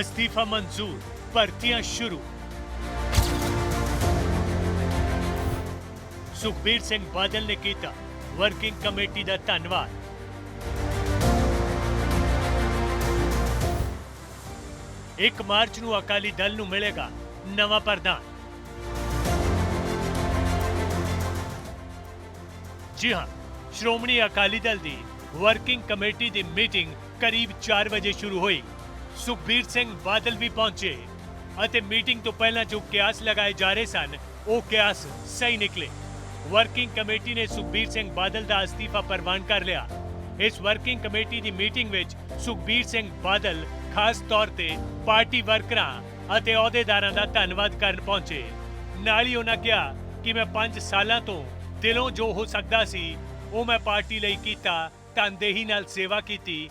ਅਸਤੀਫਾ ਮਨਜ਼ੂਰ, ਭਰਤੀਆਂ ਸ਼ੁਰੂ। ਸੁਖਬੀਰ ਸਿੰਘ ਬਾਦਲ ਨੇ ਕੀਤਾ ਵਰਕਿੰਗ ਕਮੇਟੀ ਦਾ ਧੰਨਵਾਦ। ਇੱਕ ਮਾਰਚ ਨੂੰ ਅਕਾਲੀ ਦਲ ਨੂੰ ਮਿਲੇਗਾ ਨਵਾਂ ਪ੍ਰਧਾਨ। ਜੀ ਹਾਂ, ਸ਼੍ਰੋਮਣੀ ਅਕਾਲੀ ਦਲ ਦੀ ਵਰਕਿੰਗ ਕਮੇਟੀ ਦੀ ਮੀਟਿੰਗ ਕਰੀਬ 4 ਵਜੇ ਸ਼ੁਰੂ ਹੋਈ। ਸੁਖਬੀਰ ਸਿੰਘ ਬਾਦਲ ਵੀ ਪਹੁੰਚੇ ਅਤੇ ਮੀਟਿੰਗ ਤੋਂ ਪਹਿਲਾਂ ਜੋ ਕਿਆਸ ਲਗਾਏ ਜਾ ਰਹੇ ਸਨ, ਉਹ ਕਿਆਸ ਸਹੀ ਨਿਕਲੇ। ਵਰਕਿੰਗ ਕਮੇਟੀ ਨੇ ਸੁਖਬੀਰ ਸਿੰਘ ਬਾਦਲ ਦਾ ਅਸਤੀਫਾ ਪ੍ਰਵਾਨ ਕਰ ਲਿਆ। ਇਸ ਵਰਕਿੰਗ ਕਮੇਟੀ ਦੀ ਮੀਟਿੰਗ ਵਿੱਚ ਸੁਖਬੀਰ ਸਿੰਘ ਬਾਦਲ ਖਾਸ ਤੌਰ ਤੇ ਪਾਰਟੀ ਵਰਕਰਾਂ ਅਤੇ ਅਹੁਦੇਦਾਰਾਂ ਦਾ ਧੰਨਵਾਦ ਕਰਨ ਪਹੁੰਚੇ। ਨਾਲ ਹੀ ਉਹਨਾਂ ਕਿਹਾ ਕਿ ਮੈਂ 5 ਸਾਲਾਂ ਤੋਂ ਦਿਲੋਂ ਜੋ ਹੋ ਸਕਦਾ ਸੀ, ਉਹ ਮੈਂ ਪਾਰਟੀ ਲਈ ਕੀਤਾ ਤਨਦੇਹੀ ਨਾਲ ਸੇਵਾ ਕੀਤੀ।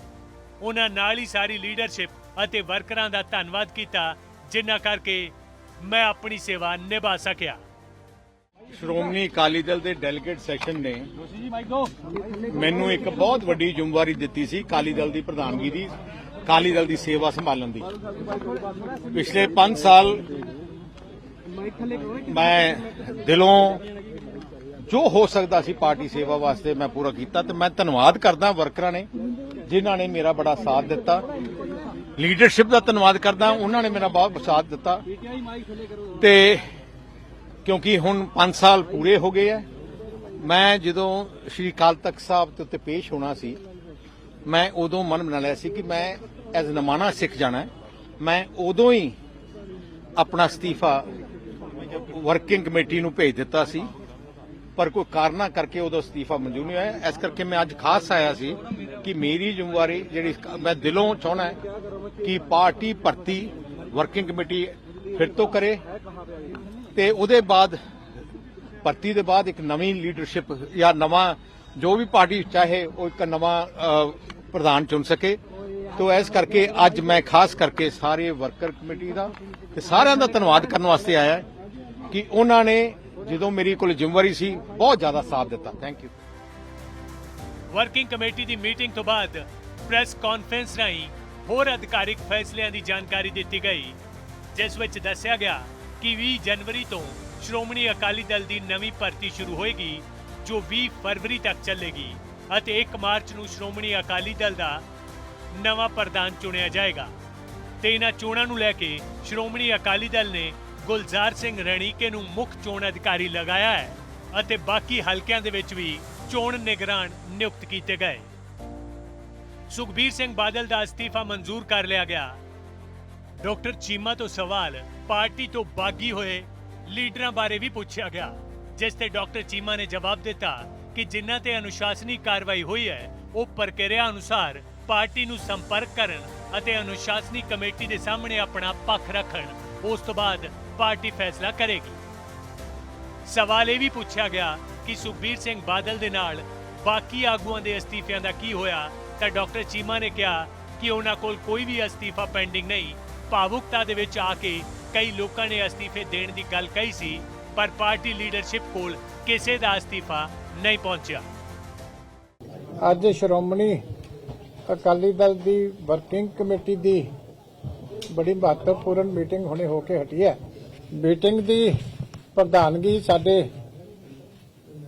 ਉਹਨਾਂ ਨਾਲ ਹੀ ਸਾਰੀ ਲੀਡਰਸ਼ਿਪ ਅਤੇ ਵਰਕਰਾਂ ਦਾ ਧੰਨਵਾਦ ਕੀਤਾ, ਜਿਨ੍ਹਾਂ ਕਰਕੇ ਮੈਂ ਆਪਣੀ ਸੇਵਾ ਨਿਭਾ ਸਕਿਆ। ਸ਼੍ਰੋਮਣੀ ਅਕਾਲੀ ਦਲ ਦੇ ਡੈਲੀਗੇਟ ਸੈਸ਼ਨ ਨੇ ਮੈਨੂੰ ਇੱਕ ਬਹੁਤ ਵੱਡੀ ਜ਼ਿੰਮੇਵਾਰੀ ਦਿੱਤੀ ਸੀ ਅਕਾਲੀ ਦਲ ਦੀ ਪ੍ਰਧਾਨਗੀ ਦੀ, ਅਕਾਲੀ ਦਲ ਦੀ ਸੇਵਾ ਸੰਭਾਲਣ ਦੀ। ਪਿਛਲੇ 5 ਸਾਲ ਮੈਂ ਦਿਲੋਂ ਜੋ ਹੋ ਸਕਦਾ ਸੀ ਪਾਰਟੀ ਸੇਵਾ ਵਾਸਤੇ ਮੈਂ ਪੂਰਾ ਕੀਤਾ ਤੇ ਮੈਂ ਧੰਨਵਾਦ ਕਰਦਾ ਵਰਕਰਾਂ ਨੇ, ਜਿਨ੍ਹਾਂ ਨੇ ਮੇਰਾ ਬੜਾ ਸਾਥ ਦਿੱਤਾ। ਲੀਡਰਸ਼ਿਪ ਦਾ ਧੰਨਵਾਦ ਕਰਦਾ। ਉਹਨਾਂ ਨੇ ਮੇਰਾ ਬਹੁਤ ਸਾਥ ਦਿੱਤਾ। ਤੇ ਕਿਉਂਕਿ ਹੁਣ 5 ਸਾਲ ਪੂਰੇ ਹੋ ਗਏ ਆ। ਮੈਂ ਜਦੋਂ ਸ਼੍ਰੀ ਅਕਾਲ ਤਖਤ ਸਾਹਿਬ ਦੇ ਉੱਤੇ ਪੇਸ਼ ਹੋਣਾ ਸੀ, ਮੈਂ ਉਦੋਂ ਮਨ ਬਣਾ ਲਿਆ ਸੀ ਕਿ ਮੈਂ ਐਜ਼ ਨਮਾਣਾ ਸਿੱਖ ਜਾਣਾ ਮੈਂ ਉਦੋਂ ਹੀ ਆਪਣਾ ਅਸਤੀਫਾ ਵਰਕਿੰਗ ਕਮੇਟੀ ਨੂੰ ਭੇਜ ਦਿੱਤਾ ਸੀ। ਪਰ ਕੋਈ ਕਾਰਨਾ ਕਰਕੇ ਉਦੋਂ ਅਸਤੀਫਾ ਮਨਜ਼ੂਰ ਨਹੀਂ ਹੋਇਆ। ਇਸ ਕਰਕੇ ਮੈਂ ਅੱਜ ਖਾਸ ਆਇਆ ਸੀ ਕਿ ਮੇਰੀ ਜ਼ਿੰਮੇਵਾਰੀ ਜਿਹੜੀ ਮੈਂ ਦਿਲੋਂ ਚਾਹਣਾ ਹੈ ਕਿ ਪਾਰਟੀ ਭਰਤੀ ਵਰਕਿੰਗ ਕਮੇਟੀ ਫਿਰ ਤੋਂ ਕਰੇ ਤੇ ਉਹਦੇ ਬਾਅਦ, ਭਰਤੀ ਦੇ ਬਾਅਦ ਇੱਕ ਨਵੀਂ ਲੀਡਰਸ਼ਿਪ ਜਾਂ ਨਵਾਂ ਜੋ ਵੀ ਪਾਰਟੀ ਚਾਹੇ ਉਹ ਇੱਕ ਨਵਾਂ ਪ੍ਰਧਾਨ ਚੁਣ ਸਕੇ। ਤੋ ਇਸ ਕਰਕੇ ਅੱਜ ਮੈਂ ਖਾਸ ਕਰਕੇ ਸਾਰੇ ਵਰਕਰ ਕਮੇਟੀ ਦਾ ਤੇ ਸਾਰਿਆਂ ਦਾ ਧੰਨਵਾਦ ਕਰਨ ਵਾਸਤੇ ਆਇਆ ਕਿ ਉਹਨਾਂ ਨੇ ਜਦੋਂ ਮੇਰੀ ਕੋਲ ਜ਼ਿੰਮੇਵਾਰੀ ਸੀ, ਬਹੁਤ ਜ਼ਿਆਦਾ ਸਾਥ ਦਿੱਤਾ। ਥੈਂਕ ਯੂ ਵਰਕਿੰਗ ਕਮੇਟੀ ਦੀ ਮੀਟਿੰਗ ਤੋਂ ਬਾਅਦ ਪ੍ਰੈਸ ਕਾਨਫਰੰਸ ਰਾਹੀਂ ਹੋਰ ਅਧਿਕਾਰਿਕ ਫੈਸਲਿਆਂ ਦੀ ਜਾਣਕਾਰੀ ਦਿੱਤੀ ਗਈ, ਜਿਸ ਵਿੱਚ ਦੱਸਿਆ ਗਿਆ ਕਿ 20 ਜਨਵਰੀ ਤੋਂ ਸ਼੍ਰੋਮਣੀ ਅਕਾਲੀ ਦਲ ਦੀ ਨਵੀਂ ਭਰਤੀ ਸ਼ੁਰੂ ਹੋਏਗੀ, ਜੋ 20 ਫਰਵਰੀ ਤੱਕ ਚੱਲੇਗੀ ਅਤੇ 1 ਮਾਰਚ ਨੂੰ ਸ਼੍ਰੋਮਣੀ ਅਕਾਲੀ ਦਲ ਦਾ ਨਵਾਂ ਪ੍ਰਧਾਨ ਚੁਣਿਆ ਜਾਏਗਾ। ਤੇ ਇਹਨਾਂ ਚੋਣਾਂ ਨੂੰ ਲੈ ਕੇ ਸ਼੍ਰੋਮਣੀ ਅਕਾਲੀ ਦਲ ਨੇ ਗੁਲਜ਼ਾਰ ਸਿੰਘ ਰਣੀਕੇ ਨੂੰ ਮੁੱਖ ਚੋਣ ਅਧਿਕਾਰੀ ਲਗਾਇਆ ਹੈ ਅਤੇ ਬਾਕੀ ਹਲਕਿਆਂ ਦੇ ਵਿੱਚ ਵੀ ਚੋਣ ਨਿਗਰਾਨ ਨਿਯੁਕਤ ਕੀਤੇ ਗਏ। ਸੁਖਬੀਰ ਸਿੰਘ ਬਾਦਲ ਦਾ ਅਸਤੀਫਾ ਮਨਜ਼ੂਰ ਕਰ ਲਿਆ ਗਿਆ। ਡਾਕਟਰ ਚੀਮਾ ਤੋਂ ਸਵਾਲ, ਪਾਰਟੀ ਤੋਂ ਬਾਗੀ ਹੋਏ ਲੀਡਰਾਂ ਬਾਰੇ ਵੀ ਪੁੱਛਿਆ ਗਿਆ, ਜਿਸ ਤੇ ਡਾਕਟਰ ਚੀਮਾ ਨੇ ਜਵਾਬ ਦਿੱਤਾ ਕਿ ਜਿਨ੍ਹਾਂ ਤੇ ਅਨੁਸ਼ਾਸਨੀ ਕਾਰਵਾਈ ਹੋਈ ਹੈ, ਉਹ ਪ੍ਰਕਿਰਿਆ ਅਨੁਸਾਰ ਪਾਰਟੀ ਨੂੰ ਸੰਪਰਕ ਕਰਨ ਅਤੇ ਅਨੁਸ਼ਾਸਨੀ ਕਮੇਟੀ ਦੇ ਸਾਹਮਣੇ ਆਪਣਾ ਪੱਖ ਰੱਖਣ, ਉਸ ਤੋਂ ਬਾਅਦ ਪਾਰਟੀ ਫੈਸਲਾ ਕਰੇਗੀ। ਸਵਾਲ ਇਹ ਵੀ ਪੁੱਛਿਆ ਗਿਆ ਕਿ ਸੁਖਬੀਰ ਸਿੰਘ ਬਾਦਲ ਦੇ ਨਾਲ ਬਾਕੀ ਆਗੂਆਂ ਦੇ ਅਸਤੀਫਿਆਂ ਦਾ ਕੀ ਹੋਇਆ, ਤਾਂ ਡਾਕਟਰ ਚੀਮਾ ਨੇ ਕਿਹਾ ਕਿ ਉਹਨਾਂ ਕੋਲ ਕੋਈ ਵੀ ਅਸਤੀਫਾ ਪੈਂਡਿੰਗ ਨਹੀਂ। ਭਾਵੁਕਤਾ ਦੇ ਵਿੱਚ ਆ ਕੇ ਕਈ ਲੋਕਾਂ ਨੇ ਅਸਤੀਫੇ ਦੇਣ ਦੀ ਗੱਲ ਕਹੀ ਸੀ, ਪਰ ਪਾਰਟੀ ਲੀਡਰਸ਼ਿਪ ਕੋਲ ਕਿਸੇ ਦਾ ਅਸਤੀਫਾ ਨਹੀਂ ਪਹੁੰਚਿਆ। ਅੱਜ ਸ਼੍ਰੋਮਣੀ ਅਕਾਲੀ ਦਲ ਦੀ ਵਰਕਿੰਗ ਕਮੇਟੀ ਦੀ ਬੜੀ ਮਹੱਤਵਪੂਰਨ ਮੀਟਿੰਗ ਹੁਣੇ ਹੋ ਕੇ ਹਟੀ ਹੈ। ਮੀਟਿੰਗ ਦੀ ਪ੍ਰਧਾਨਗੀ ਸਾਡੇ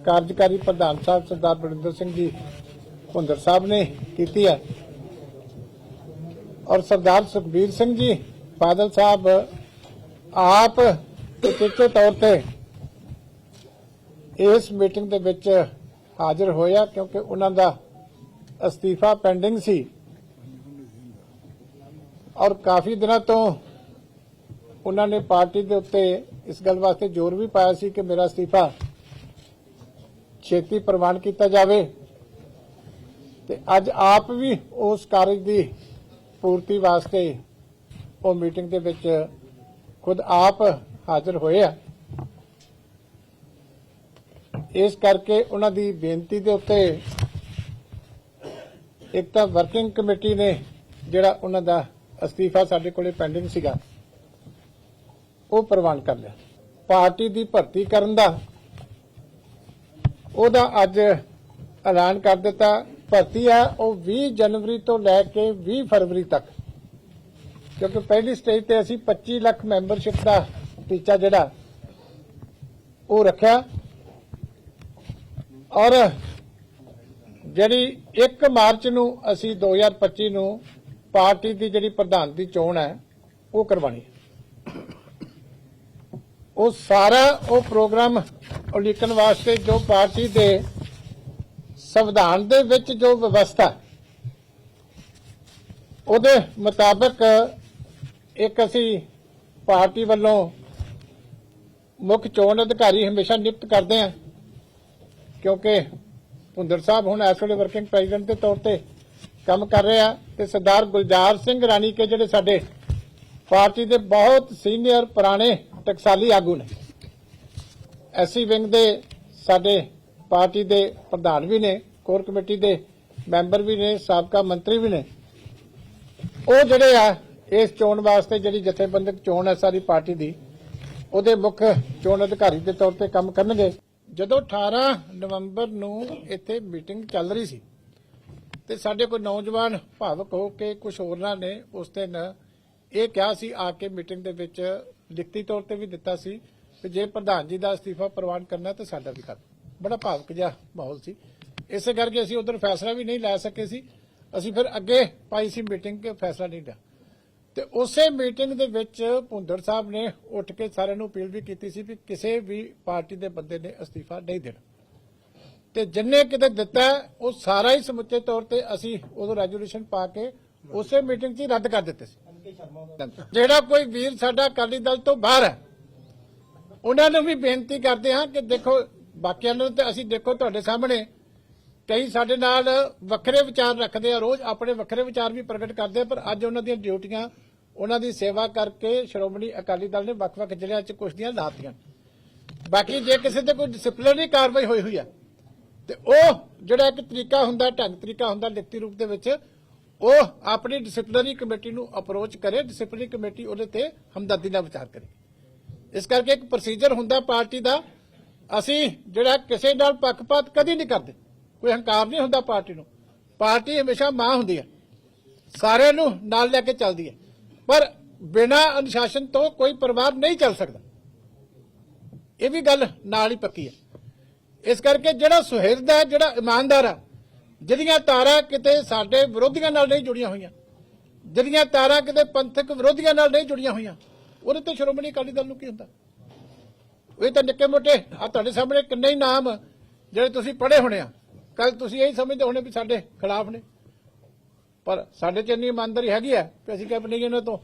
ਕਾਰਜਕਾਰੀ ਪ੍ਰਧਾਨ ਸਾਹਿਬ ਸਰਦਾਰ ਬਰਿੰਦਰ ਸਿੰਘ ਜੀ ਭੁੰਦਰ ਸਾਹਿਬ ਨੇ ਕੀਤੀ ਹੈ। ਔਰ ਸਰਦਾਰ ਸੁਖਬੀਰ ਸਿੰਘ ਜੀ ਬਾਦਲ ਸਾਹਿਬ ਆਪ ਕਿਤੇ ਤੌਰ ਤੇ ਇਸ ਮੀਟਿੰਗ ਦੇ ਵਿੱਚ ਹਾਜ਼ਰ ਹੋਇਆ ਕਿਉਂਕਿ ਉਹਨਾਂ ਦਾ ਅਸਤੀਫਾ ਪੈਂਡਿੰਗ ਸੀ। ਔਰ ਕਾਫੀ ਦਿਨਾਂ ਤੋਂ ਉਹਨਾਂ ਨੇ ਪਾਰਟੀ ਦੇ ਉੱਤੇ ਇਸ ਗੱਲ ਵਾਸਤੇ ਜ਼ੋਰ ਵੀ ਪਾਇਆ ਸੀ ਕਿ ਮੇਰਾ ਅਸਤੀਫਾ ਛੇਤੀ ਪ੍ਰਵਾਨ ਕੀਤਾ ਜਾਵੇ। ਤੇ ਅੱਜ ਆਪ ਵੀ ਉਸ ਕਾਰਜ ਦੀ ਪੂਰਤੀ ਵਾਸਤੇ ਉਹ ਮੀਟਿੰਗ ਦੇ ਵਿੱਚ ਖੁਦ ਆਪ ਹਾਜ਼ਰ ਹੋਏ ਆ। ਇਸ ਕਰਕੇ ਉਹਨਾਂ ਦੀ ਬੇਨਤੀ ਦੇ ਉੱਤੇ ਇੱਕ ਤਾਂ ਵਰਕਿੰਗ ਕਮੇਟੀ ਨੇ ਜਿਹੜਾ ਉਹਨਾਂ ਦਾ ਅਸਤੀਫਾ ਸਾਡੇ ਕੋਲੇ ਪੈਂਡਿੰਗ ਸੀਗਾ, ਉਹ ਪ੍ਰਵਾਨ ਕਰ ਲਿਆ। ਪਾਰਟੀ ਦੀ ਭਰਤੀ ਕਰਨ ਦਾ ਉਹਦਾ ਅੱਜ ਐਲਾਨ ਕਰ ਦਿੱਤਾ। ਭਰਤੀ ਆ, ਉਹ 20 ਜਨਵਰੀ ਤੋਂ ਲੈ ਕੇ 20 ਫਰਵਰੀ ਤੱਕ। ਕਿਉਂਕਿ ਪਹਿਲੀ ਸਟੇਜ ਤੇ ਅਸੀਂ 25 ਲੱਖ ਮੈਂਬਰਸ਼ਿਪ ਦਾ ਟੀਚਾ ਜਿਹੜਾ, ਉਹ ਰੱਖਿਆ। ਔਰ ਜਿਹੜੀ 1 ਮਾਰਚ ਨੂੰ ਅਸੀਂ 2025 ਨੂੰ ਪਾਰਟੀ ਦੀ ਜਿਹੜੀ ਪ੍ਰਧਾਨ ਦੀ ਚੋਣ ਹੈ, ਉਹ ਕਰਵਾਣੀ ਉਹ ਸਾਰਾ ਉਹ ਪ੍ਰੋਗਰਾਮ ਉਲੀਕਣ ਵਾਸਤੇ ਜੋ ਪਾਰਟੀ ਦੇ ਸੰਵਿਧਾਨ ਦੇ ਵਿੱਚ ਜੋ ਵਿਵਸਥਾ, ਉਹਦੇ ਮੁਤਾਬਕ ਇੱਕ ਅਸੀਂ ਪਾਰਟੀ ਵੱਲੋਂ ਮੁੱਖ ਚੋਣ ਅਧਿਕਾਰੀ ਹਮੇਸ਼ਾ ਨਿਯੁਕਤ ਕਰਦੇ ਹਾਂ, ਕਿਉਂਕਿ ਭੁੰਦਰ ਸਾਹਿਬ ਹੁਣ ਇਸ ਵੇਲੇ ਵਰਕਿੰਗ ਪ੍ਰੈਜ਼ੀਡੈਂਟ ਦੇ ਤੌਰ ਤੇ ਕੰਮ ਕਰ ਰਹੇ ਆ ਤੇ ਸਰਦਾਰ ਗੁਲਜ਼ਾਰ ਸਿੰਘ ਰਾਣੀ ਕੇ ਜਿਹੜੇ ਸਾਡੇ ਪਾਰਟੀ ਦੇ ਬਹੁਤ ਸੀਨੀਅਰ ਪੁਰਾਣੇ ਟਕਸਾਲੀ ਆਗੂ ਨੇ। ਐਸੀ ਵਿੰਗ ਦੇ ਸਾਡੇ ਪਾਰਟੀ ਦੇ ਪ੍ਰਧਾਨ ਵੀ ਨੇ, ਕੋਰ ਕਮੇਟੀ ਦੇ ਮੈਂਬਰ ਵੀ ਨੇ, ਸਾਬਕਾ ਮੰਤਰੀ ਵੀ ਨੇ। ਉਹ ਜਿਹੜੇ ਆ, ਇਸ ਚੋਣ ਵਾਸਤੇ ਜਿਹੜੀ ਜਥੇਬੰਦਕ ਚੋਣ ਹੈ ਸਾਰੀ ਪਾਰਟੀ ਦੀ, ਉਹਦੇ ਮੁੱਖ ਚੋਣ ਅਧਿਕਾਰੀ ਦੇ ਤੌਰ ਤੇ ਕੰਮ ਕਰਨਗੇ। ਜਦੋਂ 18 ਨਵੰਬਰ ਨੂੰ ਇੱਥੇ ਮੀਟਿੰਗ ਚੱਲ ਰਹੀ ਸੀ, ਤੇ ਸਾਡੇ ਕੋਈ ਨੌਜਵਾਨ ਭਾਵਕ ਹੋ ਕੇ ਕੁਝ ਹੋਰਨਾਂ ਨੇ ਉਸ ਦਿਨ ਇਹ ਕਿਹਾ ਸੀ, ਆ ਕੇ ਮੀਟਿੰਗ ਦੇ ਵਿੱਚ ਲਿਖਤੀ ਤੌਰ ਤੇ ਵੀ ਦਿੱਤਾ ਸੀ ਕਿ ਜੇ ਪ੍ਰਧਾਨ ਜੀ ਦਾ ਅਸਤੀਫਾ ਪ੍ਰਵਾਨ ਕਰਨਾ ਤਾਂ ਸਾਡਾ ਵੀ ਕਰ ਬੜਾ ਭਾਵਕ ਜਿਹਾ ਮਾਹੌਲ ਸੀ। ਇਸੇ ਕਰਕੇ ਅਸੀਂ ਉਧਰ ਫੈਸਲਾ ਵੀ ਨਹੀਂ ਲੈ ਸਕੇ ਸੀ। ਅਸੀਂ ਫਿਰ ਅੱਗੇ ਪਾਈ ਸੀ ਮੀਟਿੰਗ ਕਿ ਫੈਸਲਾ ਨਹੀਂ ਲਿਆ। ਤੇ ਉਸੇ ਮੀਟਿੰਗ ਦੇ ਵਿੱਚ ਭੁੰਦੜ ਸਾਹਿਬ ਨੇ ਉੱਠ ਕੇ ਸਾਰਿਆਂ ਨੂੰ ਅਪੀਲ ਵੀ ਕੀਤੀ ਸੀ ਵੀ ਕਿਸੇ ਵੀ ਪਾਰਟੀ ਦੇ ਬੰਦੇ ਨੇ ਅਸਤੀਫਾ ਨਹੀਂ ਦੇਣਾ। ਤੇ ਜਿੰਨੇ ਕਿਤੇ ਦਿੱਤਾ, ਉਹ ਸਾਰਾ ਹੀ ਸਮੁੱਚੇ ਤੌਰ ਤੇ ਅਸੀਂ ਉਦੋਂ ਰੈਜੂਲੇਸ਼ਨ ਪਾ ਕੇ ਉਸੇ ਮੀਟਿੰਗ 'ਚ ਹੀ ਰੱਦ ਕਰ ਦਿੱਤੇ ਸੀ। ਜਿਹੜਾ ਕੋਈ ਵੀਰ ਸਾਡਾ ਅਕਾਲੀ ਦਲ ਤੋਂ ਬਾਹਰ ਹੈ, ਉਹਨਾਂ ਨੂੰ ਵੀ ਬੇਨਤੀ ਕਰਦੇ ਹਾਂ ਕਿ ਦੇਖੋ, ਬਾਕੀਆਂ ਨੂੰ ਤੇ ਅਸੀਂ ਦੇਖੋ ਤੁਹਾਡੇ ਸਾਹਮਣੇ, ਕਈ ਸਾਡੇ ਨਾਲ ਵੱਖਰੇ ਵਿਚਾਰ ਰੱਖਦੇ ਆ, ਰੋਜ਼ ਆਪਣੇ ਵੱਖਰੇ ਵਿਚਾਰ ਵੀ ਪ੍ਰਗਟ ਕਰਦੇ ਆ, ਪਰ ਅੱਜ ਉਹਨਾਂ ਦੀਆਂ ਡਿਊਟੀਆਂ, ਉਹਨਾਂ ਦੀ ਸੇਵਾ ਕਰਕੇ ਸ਼੍ਰੋਮਣੀ ਅਕਾਲੀ ਦਲ ਨੇ ਵੱਖ-ਵੱਖ ਜ਼ਿਲ੍ਹਿਆਂ 'ਚ ਕੁਛ ਦੀਆਂ ਲਾਤੀਆਂ। ਬਾਕੀ ਜੇ ਕਿਸੇ ਤੇ ਕੋਈ ਡਿਸਪਲਿਨਰੀ ਕਾਰਵਾਈ ਹੋਈ ਹੋਈ ਆ, ਤੇ ਉਹ ਜਿਹੜਾ ਇੱਕ ਤਰੀਕਾ ਹੁੰਦਾ, ਢੰਗ ਤਰੀਕਾ ਹੁੰਦਾ ਲਿਖਤੀ ਰੂਪ ਦੇ ਵਿੱਚ ਉਹ ਆਪਣੀ ਡਿਸਪਲਿਨਰੀ ਕਮੇਟੀ ਨੂੰ ਅਪਰੋਚ ਕਰੇ ਡਿਸਪਲਿਨਰੀ ਕਮੇਟੀ ਉਹਦੇ ਤੇ ਹਮਦਰਦੀ ਨਾਲ ਵਿਚਾਰ ਕਰੇ। ਇਸ ਕਰਕੇ ਇੱਕ ਪ੍ਰੋਸੀਜਰ ਹੁੰਦਾ ਪਾਰਟੀ ਦਾ, ਅਸੀਂ ਜਿਹੜਾ ਕਿਸੇ ਨਾਲ ਪੱਖਪਾਤ ਕਦੀ ਨਹੀਂ ਕਰਦੇ, ਕੋਈ ਹੰਕਾਰ ਨਹੀਂ ਹੁੰਦਾ ਪਾਰਟੀ ਨੂੰ। ਪਾਰਟੀ ਹਮੇਸ਼ਾ ਮਾਂ ਹੁੰਦੀ ਹੈ, ਸਾਰਿਆਂ ਨੂੰ ਨਾਲ ਲੈ ਕੇ ਚੱਲਦੀ ਹੈ, ਪਰ ਬਿਨਾਂ ਅਨੁਸ਼ਾਸਨ ਤੋਂ ਕੋਈ ਪਰਿਵਾਰ ਨਹੀਂ ਚੱਲ ਸਕਦਾ। ਇਹ ਵੀ ਗੱਲ ਨਾਲ ਹੀ ਪੱਕੀ ਹੈ। ਇਸ ਕਰਕੇ ਜਿਹੜਾ ਸੁਹਿਰਦ ਹੈ, ਜਿਹੜਾ ਇਮਾਨਦਾਰ ਹੈ ਜਿਹੜੀਆਂ ਤਾਰਾਂ ਕਿਤੇ ਸਾਡੇ ਵਿਰੋਧੀਆਂ ਨਾਲ ਨਹੀਂ ਜੁੜੀਆਂ ਹੋਈਆਂ, ਜਿਹੜੀਆਂ ਤਾਰਾਂ ਕਿਤੇ ਪੰਥਕ ਵਿਰੋਧੀਆਂ ਨਾਲ ਨਹੀਂ ਜੁੜੀਆਂ ਹੋਈਆਂ, ਉਹਦੇ ਤੇ ਸ਼੍ਰੋਮਣੀ ਅਕਾਲੀ ਦਲ ਨੂੰ ਕੀ ਹੁੰਦਾ? ਇਹ ਤਾਂ ਨਿੱਕੇ ਮੋਟੇ ਆ ਤੁਹਾਡੇ ਸਾਹਮਣੇ ਕਿੰਨੇ ਹੀ ਨਾਮ ਜਿਹੜੇ ਤੁਸੀਂ ਪੜ੍ਹੇ ਹੋਣੇ ਆ। ਕੱਲ ਤੁਸੀਂ ਇਹੀ ਸਮਝਦੇ ਹੋਣੇ ਵੀ ਸਾਡੇ ਖਿਲਾਫ ਨੇ। ਪਰ ਸਾਡੇ ਚ ਇੰਨੀ ਇਮਾਨਦਾਰੀ ਹੈਗੀ ਆ ਕਿ ਅਸੀਂ ਕਹਿੰਦੇ ਨਹੀਂ, ਇਹਨਾਂ ਤੋਂ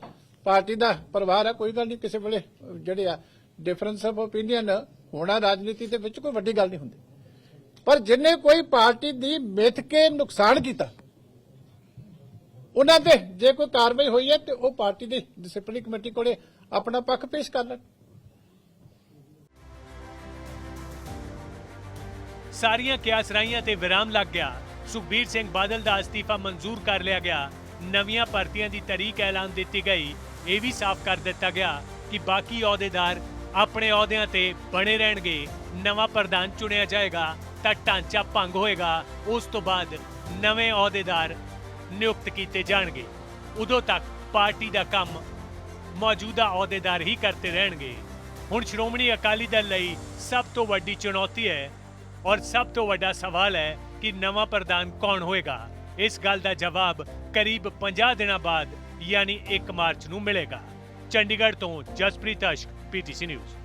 ਪਾਰਟੀ ਦਾ ਪਰਿਵਾਰ ਆ, ਕੋਈ ਗੱਲ ਨਹੀਂ, ਕਿਸੇ ਵੇਲੇ ਜਿਹੜੇ ਆ ਡਿਫਰੈਂਸ ਆਫ ਓਪੀਨੀਅਨ ਹੋਣਾ ਰਾਜਨੀਤੀ ਦੇ ਵਿੱਚ ਕੋਈ ਵੱਡੀ ਗੱਲ ਨਹੀਂ ਹੁੰਦੀ। ਪਰ ਜਿਨੇ ਕੋਈ ਪਾਰਟੀ ਦੀ ਮਿੱਥ ਕੇ ਨੁਕਸਾਨ ਕੀਤਾ, ਉਹਨਾਂ ਤੇ ਜੇ ਕੋਈ ਕਾਰਵਾਈ ਹੋਈ ਹੈ ਤੇ ਉਹ ਪਾਰਟੀ ਦੀ ਡਿਸਪਲਿਨਰੀ ਕਮੇਟੀ ਕੋਲੇ ਆਪਣਾ ਪੱਖ ਪੇਸ਼ ਕਰ ਲੈਣ। ਸਾਰੀਆਂ ਕਿਆਸਰਾਈਆਂ ਤੇ ਵਿਰਾਮ ਲੱਗ ਗਿਆ। ਸੁਖਬੀਰ ਸਿੰਘ ਬਾਦਲ ਦਾ ਅਸਤੀਫਾ ਮਨਜ਼ੂਰ ਕਰ ਲਿਆ ਗਿਆ। ਨਵੀਆਂ ਭਰਤੀਆਂ ਦੀ ਤਾਰੀਖ ਐਲਾਨ ਦਿੱਤੀ ਗਈ। ਇਹ ਵੀ ਸਾਫ਼ ਕਰ ਦਿੱਤਾ ਗਿਆ ਕਿ ਬਾਕੀ ਅਹੁਦੇਦਾਰ ਆਪਣੇ ਅਹੁਦਿਆਂ ਤੇ ਬਣੇ ਰਹਿਣਗੇ। ਨਵਾਂ ਪ੍ਰਧਾਨ ਚੁਣਿਆ ਜਾਏਗਾ। ਤਾਂ ਢਾਂਚਾ ਭੰਗ ਹੋਏਗਾ। ਉਸ ਤੋਂ ਬਾਅਦ ਨਵੇਂ ਅਹੁਦੇਦਾਰ ਨਿਯੁਕਤ ਕੀਤੇ ਜਾਣਗੇ। ਉਦੋਂ ਤੱਕ ਪਾਰਟੀ ਦਾ ਕੰਮ ਮੌਜੂਦਾ ਅਹੁਦੇਦਾਰ ਹੀ ਕਰਦੇ ਰਹਿਣਗੇ। ਹੁਣ ਸ਼੍ਰੋਮਣੀ ਅਕਾਲੀ ਦਲ ਲਈ ਸਭ ਤੋਂ ਵੱਡੀ ਚੁਣੌਤੀ ਹੈ ਔਰ ਸਭ ਤੋਂ ਵੱਡਾ ਸਵਾਲ ਹੈ ਕਿ ਨਵਾਂ ਪ੍ਰਧਾਨ ਕੌਣ ਹੋਏਗਾ। ਇਸ ਗੱਲ ਦਾ ਜਵਾਬ ਕਰੀਬ 50 ਦਿਨਾਂ ਬਾਅਦ, ਯਾਨੀ 1 ਮਾਰਚ ਨੂੰ ਮਿਲੇਗਾ। ਚੰਡੀਗੜ੍ਹ ਤੋਂ ਜਸਪ੍ਰੀਤ ਅਸ਼ਕ, ਪੀਟੀਸੀ ਨਿਊਜ਼।